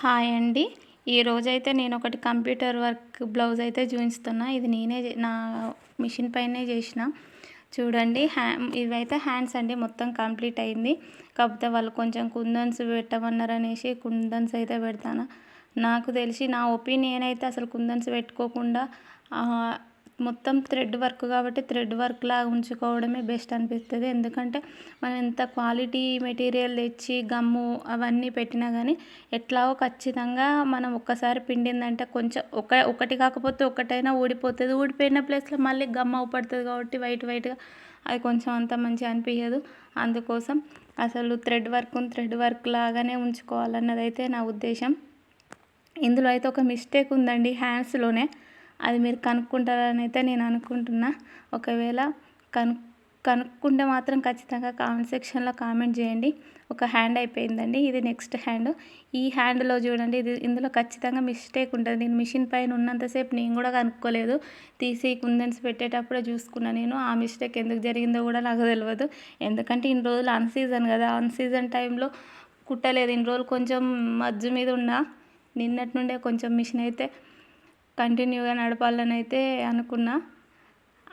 Hi అండి. ఈరోజైతే నేను ఒకటి కంప్యూటర్ వర్క్ బ్లౌజ్ అయితే చూపిస్తున్నా ఇది నేనే నా మిషన్ పైనే చేసిన చూడండి హ్యా ఇవైతే హ్యాండ్స్ అండి మొత్తం కంప్లీట్ అయింది. కాకపోతే వాళ్ళు కొంచెం కుందన్స్ పెట్టమన్నారు అనేసి కుందన్స్ అయితే పెడతాను. నాకు తెలిసి నా ఒపీనియన్ అయితే అసలు కుందన్స్ పెట్టుకోకుండా మొత్తం థ్రెడ్ వర్క్ కాబట్టి థ్రెడ్ వర్క్ లాగా ఉంచుకోవడమే బెస్ట్ అనిపిస్తుంది. ఎందుకంటే మనం ఎంత క్వాలిటీ మెటీరియల్ తెచ్చి గమ్ము అవన్నీ పెట్టినా కానీ ఎట్లాగో ఖచ్చితంగా మనం ఒక్కసారి పిండిందంటే కొంచెం ఒక ఒకటి కాకపోతే ఒకటైనా ఊడిపోతుంది. ఊడిపోయిన ప్లేస్లో మళ్ళీ గమ్ అవుపడుతుంది కాబట్టి వైట్ వైట్గా అది కొంచెం అంత మంచిగా అనిపించదు అందుకోసం అసలు థ్రెడ్ వర్క్ థ్రెడ్ వర్క్ లాగానే ఉంచుకోవాలన్నదైతే నా ఉద్దేశం. ఇందులో అయితే ఒక మిస్టేక్ ఉందండి హ్యాండ్స్లోనే. అది మీరు కనుక్కుంటారని అయితే నేను అనుకుంటున్నా. ఒకవేళ కను కనుక్కుంటే మాత్రం ఖచ్చితంగా కామెంట్ సెక్షన్లో కామెంట్ చేయండి. ఒక హ్యాండ్ అయిపోయిందండి. ఇది నెక్స్ట్ హ్యాండ్. ఈ హ్యాండ్లో చూడండి. ఇది ఇందులో ఖచ్చితంగా మిస్టేక్ ఉంటుంది. నేను మిషన్ పైన ఉన్నంతసేపు నేను కూడా కనుక్కోలేదు. తీసి కుందన్స్ పెట్టేటప్పుడే చూసుకున్నా నేను. ఆ మిస్టేక్ ఎందుకు జరిగిందో కూడా నాకు తెలియదు ఎందుకంటే ఇన్ని రోజులు అన్ సీజన్ కదా. అన్ సీజన్ టైంలో కుట్టలేదు. ఇన్ని రోజులు కొంచెం మజ్జు మీద ఉన్నా. నిన్నటి నుండే కొంచెం మిషన్ అయితే కంటిన్యూగా నడపాలని అయితే అనుకున్నా.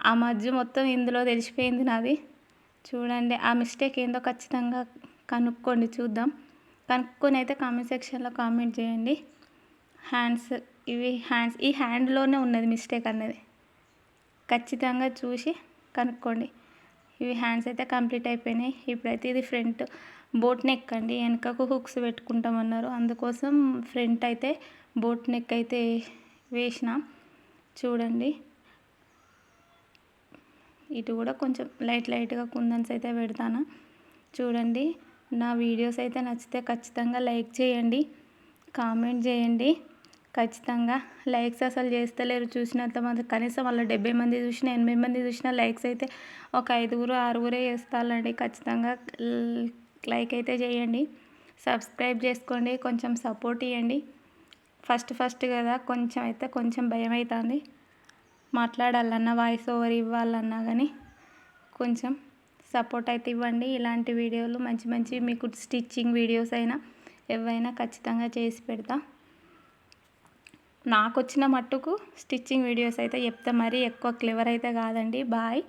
ఆ మధ్య మొత్తం ఇందులో తెలిసిపోయింది నాది. చూడండి ఆ మిస్టేక్ ఏందో ఖచ్చితంగా కనుక్కోండి చూద్దాం. కనుక్కొని అయితే కామెంట్ సెక్షన్లో కామెంట్ చేయండి. హ్యాండ్స్ ఇవి హ్యాండ్స్ ఈ హ్యాండ్లోనే ఉన్నది మిస్టేక్ అన్నది ఖచ్చితంగా చూసి కనుక్కోండి. ఇవి హ్యాండ్స్ అయితే కంప్లీట్ అయిపోయినాయి. ఇప్పుడైతే ఇది ఫ్రంట్ బోట్ నెక్ అండి. వెనకకు హుక్స్ పెట్టుకుంటామన్నారు. అందుకోసం ఫ్రంట్ అయితే బోట్ నెక్ అయితే వేసిన చూడండి. ఇటు కూడా కొంచెం లైట్ లైట్గా కుందన్స్ అయితే పెడతాను. చూడండి నా వీడియోస్ అయితే నచ్చితే ఖచ్చితంగా లైక్ చేయండి కామెంట్ చేయండి. ఖచ్చితంగా లైక్స్ అసలు చేస్తలేరు చూసినంత మంది. కనీసం వాళ్ళ డెబ్బై మంది చూసినా ఎనభై మంది చూసినా లైక్స్ అయితే ఒక ఐదుగురు ఆరుగురే చేస్తారండి ఖచ్చితంగా లైక్ అయితే చేయండి. సబ్స్క్రైబ్ చేసుకోండి కొంచెం సపోర్ట్ ఇవ్వండి ఫస్ట్ ఫస్ట్ కదా కొంచెం అయితే కొంచెం భయం అవుతుంది. మాట్లాడాలన్నా వాయిస్ ఓవర్ ఇవ్వాలన్నా కానీ కొంచెం సపోర్ట్ అయితే ఇవ్వండి. ఇలాంటి వీడియోలు మంచి మంచి మీకు స్టిచ్చింగ్ వీడియోస్ అయినా ఏవైనా ఖచ్చితంగా చేసి పెడతా. నాకు వచ్చిన మట్టుకు స్టిచ్చింగ్ వీడియోస్ అయితే చెప్తా. మరీ ఎక్కువ క్లివర్ అయితే కాదండి. బాయ్